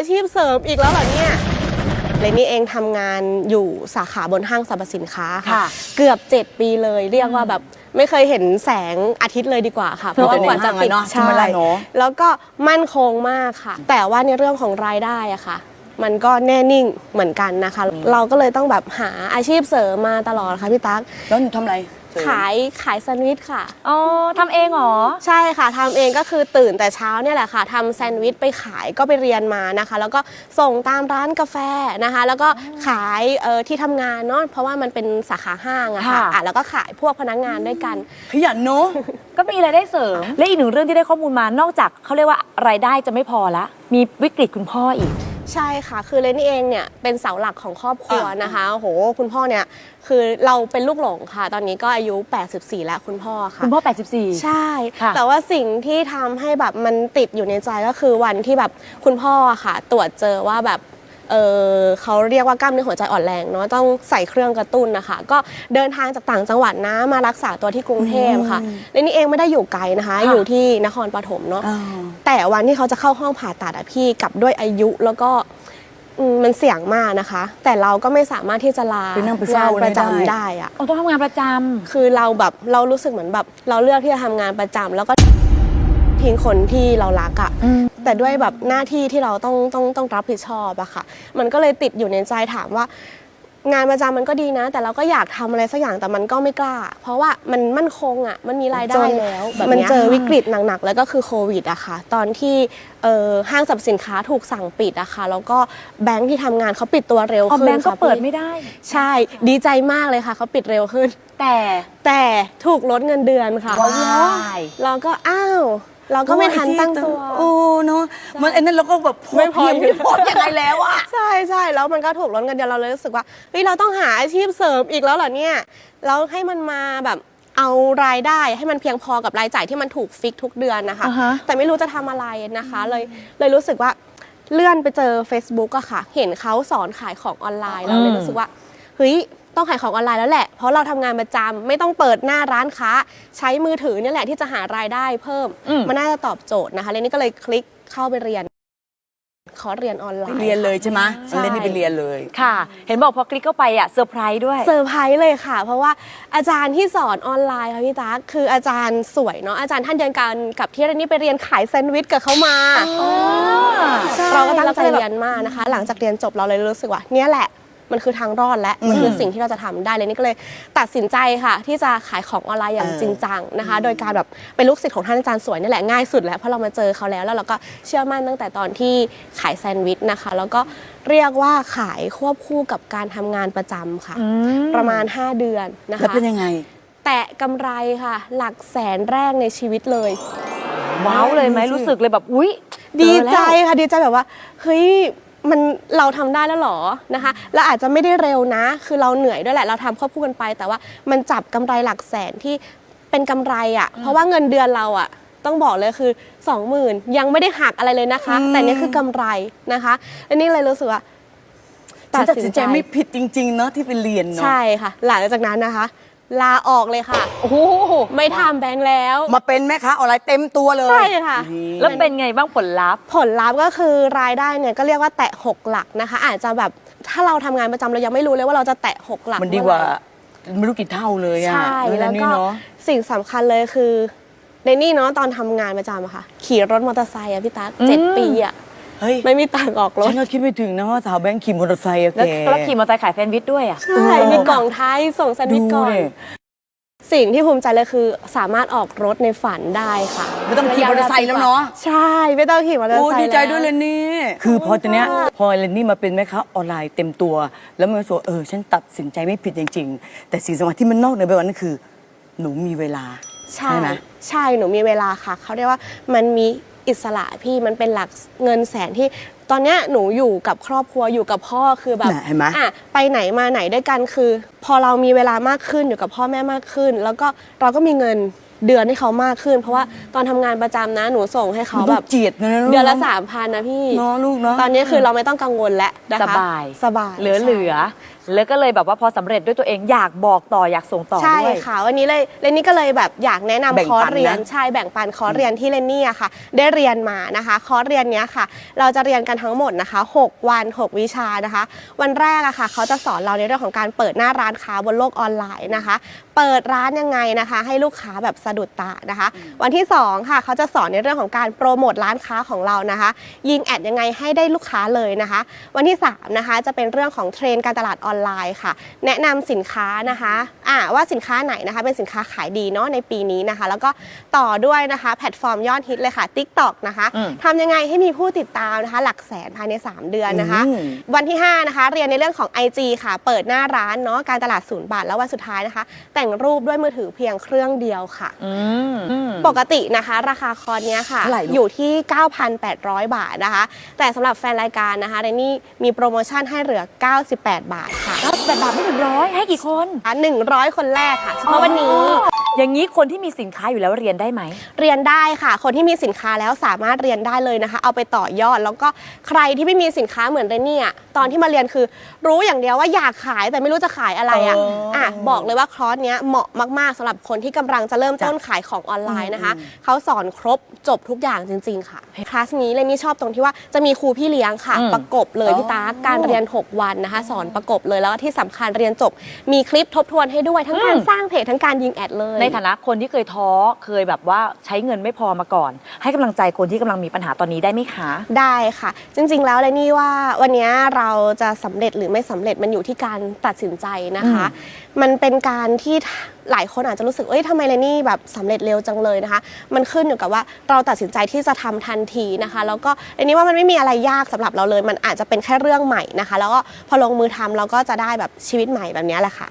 อาชีพเสริมอีกแล้วเหรอเนี่ยเลนนี่เองทำงานอยู่สาขาบนห้างสรรพสินค้าค่ะ ค่ะเกือบ 7 ปีเลย เรียกว่าแบบไม่เคยเห็นแสงอาทิตย์เลยดีกว่าค่ะเพคือราะว่าแต่กว่าจะในห้างอะปิดเนาะใช่ใช่ไหมล่ะเนอะ แล้วก็มั่นคงมากค่ะ แต่ว่าในเรื่องของรายได้อะค่ะ มันก็แน่นิ่งเหมือนกันนะคะ เราก็เลยต้องแบบหาอาชีพเสริมมาตลอดค่ะพี่ตั๊ก แล้วหนูทำอะไร เสริมขายขายแซนด์วิชค่ะ อ๋อทำเองเหรอ ใช่ค่ะทำเองก็คือตื่นแต่เช้าเนี่ยแหละค่ะทำแซนด์วิชไปขายก็ไปเรียนมานะคะ แล้วก็ส่งตามร้านกาแฟนะคะ แล้วก็ขายเอ่อที่ทำงานเนาะเพราะว่ามันเป็นสาขาห้างอะค่ะค่ะ อะแล้วก็ขายพวกพนักงานด้วยกัน ขยันเนอะก็มีรายได้เสริม และอีกหนึ่งเรื่องที่ได้ข้อมูลมานอกจากเขาเรียกว่ารายได้จะไม่พอละ มีวิกฤตคุณพ่ออีก ใช่ค่ะ คือเลนนี่เองเนี่ยเป็นเสาหลักของครอบครัวอะนะคะโอ้โหคุณพ่อเนี่ยคือเราเป็นลูกหลงค่ะ ตอนนี้ก็อายุ 84 แล้วคุณพ่อค่ะ คุณพ่อ 84 ใช่ ค่ะแต่ว่าสิ่งที่ทำให้แบบมันติดอยู่ในใจก็คือวันที่แบบคุณพ่ออะค่ะ ตรวจเจอว่าแบบ เออเขาเรียกว่ากล้ามเนื้อหัวใจอ่อนแรงเนาะต้องใส่เครื่องกระตุ้นนะคะ ก็เดินทางจากต่างจังหวัดนะมารักษาตัวที่กรุงเทพค่ะและนี่เองไม่ได้อยู่ไกลนะคะค่ะอยู่ที่นครปฐมเนาะอ่าแต่วันที่เขาจะเข้าห้องผ่าตัดอะพี่กลับด้วยอายุแล้วก็อืมมันเสี่ยงมากนะคะ แต่เราก็ไม่สามารถที่จะลาไปนั่งไปเฝ้างานประจำไม่ได้ได้อะอ๋อต้องทำงานประจำคือเราแบบเรารู้สึกเหมือนแบบ เราเลือกที่จะทำงานประจำแล้วก็ทิ้งคนที่เรารักอะอืม แต่ด้วยแบบหน้าที่ที่เราต้องต้องต้องรับผิดชอบอะค่ะ มันก็เลยติดอยู่ในใจถามว่า งานประจำมันก็ดีนะ แต่เราก็อยากทำอะไรสักอย่างแต่มันก็ไม่กล้า เพราะว่ามันมั่นคงอะมันมีรายได้จนแล้วแบบมันเนี้ยเจอวิกฤตหนักๆ แล้วก็คือโควิดอะค่ะ ตอนที่เอ่อห้างสรรพสินค้าถูกสั่งปิดอะค่ะ แล้วก็แบงค์ที่ทำงานเขาปิดตัวเร็วอ๋อขึ้นแบงก์ก็ค่ะเปิดพี่ ไม่ได้ ใช่ ดีใจมากเลยค่ะ เขาปิดเร็วขึ้น แต่แต่ถูกลดเงินเดือนค่ะ ว้าวเราก็อ้าว เราก็ไม่ทันตั้งตัว โอ้เนาะมันไอ้นั่นเราก็แบบไม่พอเพียงไม่พอยังไงแล้วอะใช่ใช่แล้วมันก็ถูกลดเงินเดือนเราเลยรู้สึกว่าเฮ้ยเราต้องหาอาชีพเสริมอีกแล้วเหรอเนี่ยแล้วให้มันมาแบบเอารายได้ให้มันเพียงพอกับรายจ่ายที่มันถูกฟิกทุกเดือนนะคะอ่าฮะแต่ไม่รู้จะทำอะไรนะคะ เลยเลยรู้สึกว่าเลื่อนไปเจอ Facebook อะค่ะ เห็นเขาสอนขายของออนไลน์เราเลยรู้สึกว่าเฮ้ย ต้องขายของออนไลน์แล้วแหละ เพราะเราทำงานประจำไม่ต้องเปิดหน้าร้านค้า ใช้มือถือเนี่ยแหละที่จะหารายได้เพิ่มอืมมันน่าจะตอบโจทย์นะคะเลยนี่ก็เลยคลิกเข้าไปเรียนคอร์สเรียนออนไลไปน์เรียนเลยใช่ไหมใช่มันเล่นนี่ไปเรียนเลยค่ะ เห็นบอกพอคลิกเข้าไปอะเซอร์ไพรส์ด้วยเซอร์ไพรส์เลยค่ะ เพราะว่าอาจารย์ที่สอนออนไลน์ค่ะพี่ตั๊กคืออาจารย์สวยเนาะอาจารย์ท่านเดียวกันกับที่เรนนี่ไปเรียนขายแซนด์วิชกับเขามาเราก็ตั้งใจเรียนมากนะคะ หลังจากเรียนจบเราเลยรู้สึกว่าเนี่ยแหละ มันคือทางรอดและมันคือสิ่งที่เราจะทำได้เลยนี่ก็เลยตัดสินใจค่ะ ที่จะขายของออนไลน์อย่างเออจริงจังนะคะ โดยการแบบเป็นลูกศิษย์ของท่านอาจารย์สวยนี่แหละง่ายสุดแล้วเพราะเรามาเจอเขาแล้วแล้วเราก็เชื่อมั่นตั้งแต่ตอนที่ขายแซนด์วิชนะคะ แล้วก็เรียกว่าขายควบคู่กับการทำงานประจำค่ะอืมประมาณ 5 เดือนนะแล้วคะเป็นยังไง แตะกำไรค่ะ หลักแสนแรกในชีวิตเลยว้าวเลยไหมดูสิรู้สึกเลยแบบอุ๊ยดีเอแล้วใจค่ะดีใจแบบว่าเฮ้ย มันเราทำได้แล้วเหรอนะคะแล้วอาจจะไม่ได้เร็วนะ คือเราเหนื่อยด้วยแหละเราทำควบคู่กันไป แต่ว่ามันจับกำไรหลักแสนที่เป็นกำไรอะ่ะ เพราะว่าเงินเดือนเราอะ่ะต้องบอกเลยคือ 20,000 ยังไม่ได้หักอะไรเลยนะคะอืมแต่นี่คือกำไรนะคะและนี่เลยรู้สึกว่าฉันตัดสินใจไม่ผิดจริง ๆ เนาะที่ไปเรียนเนาะใช่ค่ะ หลังจากนั้นนะคะ ลาออกเลยค่ะ โอ้โหไม่ทำแบงค์แล้ว มาเป็นแม่ค้าออนไลน์เต็มตัวเลยใช่ค่ะนี่แล้วเป็นไงบ้างผลลัพธ์ผลลัพธ์ก็คือรายได้เนี่ยก็เรียกว่าแตะ6หลักนะคะ อาจจะแบบถ้าเราทำงานประจำเรายังไม่รู้เลยว่าเราจะแตะ6หลักมันดีกว่าเอไหร่ไม่รู้กี่เท่าเลยอะใช่เออแล้วนี่ก็เนาะสิ่งสำคัญเลยคือในนี่เนาะตอนทำงานประจำอะค่ะ ขี่รถมอเตอร์ไซค์อะพี่ตั๊กอืมเจ็ดปีอะ เฮ้ย ไม่มีตังค์ออกรถฉันก็คิดไม่ถึงนะว่าสาวแบงค์ขี่มอเตอร์ไซค์อะแล้วแกแล้วขี่มอเตอร์ไซค์ขายแฟนวิชด้วยอะ ใช่มีกล่องท้ายส่งแซนด์วิชก่อนดูดิสิ่งที่ภูมิใจเลยคือสามารถออกรถในฝันได้ค่ะไม่ต้องขี่มอเตอร์ไซค์แล้วเนาะใช่ ไม่ต้องขี่มอเตอร์โอ้ไซค์ดีใจด้วยแเลยนี่คือพอตอนเนี้ยพอเลนนี่มาเป็นแม่ค้าออนไลน์เต็มตัว แล้วมันก็รู้สึกว่าเออฉันตัดสินใจไม่ผิดจริง ๆ แต่สิ่งสำคัญที่มันนอกเหนือไปกว่านั้นคือ หนูมีเวลาใช่ไหม ใช่ หนูมีเวลาค่ะ เขาเรียกว่ามันมี อิสระพี่มันเป็นหลักเงินแสนที่ ตอนเนี้ยหนูอยู่กับครอบครัวอยู่กับพ่อคือแบบน่ะเห็นไหม อะไปไหนมาไหนด้วยกันคือ พอเรามีเวลามากขึ้นอยู่กับพ่อแม่มากขึ้น แล้วก็เราก็มีเงินเดือนให้เขามากขึ้น เพราะว่าตอนทำงานประจำนะหนูส่งให้เขามันแบต้อบงเจียดนะลูกเดือนละสามพันนะพี่ เนาะลูกเนาะ ตอนนี้คือเราไม่ต้องกังวลแล้วนะคะสบาย สบายเหลือเหลือใช่แล้วก็เลยแบบว่าพอสำเร็จด้วยตัวเองอยากบอกต่ออยากส่งต่อใช่ด้วย ค่ะ วันนี้เลยเลนนี่ก็เลยแบบอยากแนะนำแบ่งคอร์สปันนะ เรียนใช่แบ่งปันคอร์สเรียนที่เลนนี่อะค่ะ ได้เรียนมานะคะคอร์สเรียนเนี้ยค่ะ เราจะเรียนกันทั้งหมดนะคะ 6 วัน 6 วิชานะคะ วันแรกอะค่ะ เขาจะสอนเราในเรื่องของการเปิดหน้าร้านค้าบนโลกออนไลน์นะคะ เปิดร้านยังไงนะคะ ให้ลูกค้าแบบสะดุดตานะคะ วันที่2ค่ะ เขาจะสอนในเรื่องของการโปรโมทร้านค้าของเรานะคะ ยิงแอดยังไงให้ได้ลูกค้าเลยนะคะ วันที่3นะคะจะเป็นเรื่องของเทรนด์การตลาดออนไลน์ค่ะ แนะนำสินค้านะคะอ่าว่าสินค้าไหนนะคะ เป็นสินค้าขายดีเนาะในปีนี้นะคะ แล้วก็ต่อด้วยนะคะแพลตฟอร์มยอดฮิตเลยค่ะ TikTok นะคะอืมทำยังไงให้มีผู้ติดตามนะคะ หลักแสนภายใน 3 เดือนนะคะอืมวันที่ 5 นะคะ เรียนในเรื่องของ IG ค่ะ เปิดหน้าร้านเนาะการตลาดศูนย์บาทแล้ววันสุดท้ายนะคะ แต่งรูปด้วยมือถือเพียงเครื่องเดียวค่ะอืมอืมปกตินะคะ ราคาคอร์สเนี้ยค่ะเท่าไหร่ลูกอยู่ที่ 9,800 บาทนะคะ แต่สำหรับแฟนรายการนะคะเรนนี่มีโปรโมชั่นให้เหลือ 98 บาทค่ะ แต่บาทไม่ถึงร้อยให้กี่คน100 คนแรกค่ะเฉพาะวันนี้ อ ย่างนี้คนที่มีสินค้าอยู่แล้วเรียนได้ไหม เรียนได้ค่ะ คนที่มีสินค้าแล้วสามารถเรียนได้เลยนะคะ เอาไปต่อยอด แล้วก็ใครที่ไม่มีสินค้าเหมือนเรนนี่อะตอนที่มาเรียนคือ รู้อย่างเดียวว่าอยากขายแต่ไม่รู้จะขายอะไรอะอ๋ออ่อะบอกเลยว่าคอร์สเนี้ยเหมาะมากๆสำหรับคนที่กำลังจะเริ่มต้นขายของออนไลน์นะคะเขาสอนครบจบทุกอย่างจริง ๆ ค่ะคลาสนี้เรนนี่ชอบตรงที่ว่าจะมีครูพี่เลี้ยงค่ะ อืม ประกบเลยพี่ตาการเรียน 6 วันนะคะ สอนประกบเลยแล้วก็ที่สำคัญเรียนจบ มีคลิปทบทวนให้ด้วยทั้งการสร้างเพจทั้งการยิงแอดเลยในฐานะคนที่เคยท้อเคยแบบว่าใช้เงินไม่พอมาก่อน ให้กำลังใจคนที่กำลังมีปัญหาตอนนี้ได้ไหมคะ ได้ค่ะ จริงๆแล้วเลยนี่ว่าวันนี้เราจะสำเร็จหรือไม่สำเร็จมันอยู่ที่การตัดสินใจนะคะ มันเป็นการที่หลายคนอาจจะรู้สึกเอ้ยทำไมเลนี่แบบสำเร็จเร็วจังเลยนะคะ มันขึ้นอยู่กับว่าเราตัดสินใจที่จะทำทันทีนะคะ แล้วก็เลนี่ว่ามันไม่มีอะไรยากสำหรับเราเลย มันอาจจะเป็นแค่เรื่องใหม่นะคะ แล้วก็พอลงมือทำเราก็จะได้แบบชีวิตใหม่แบบนี้แหละค่ะ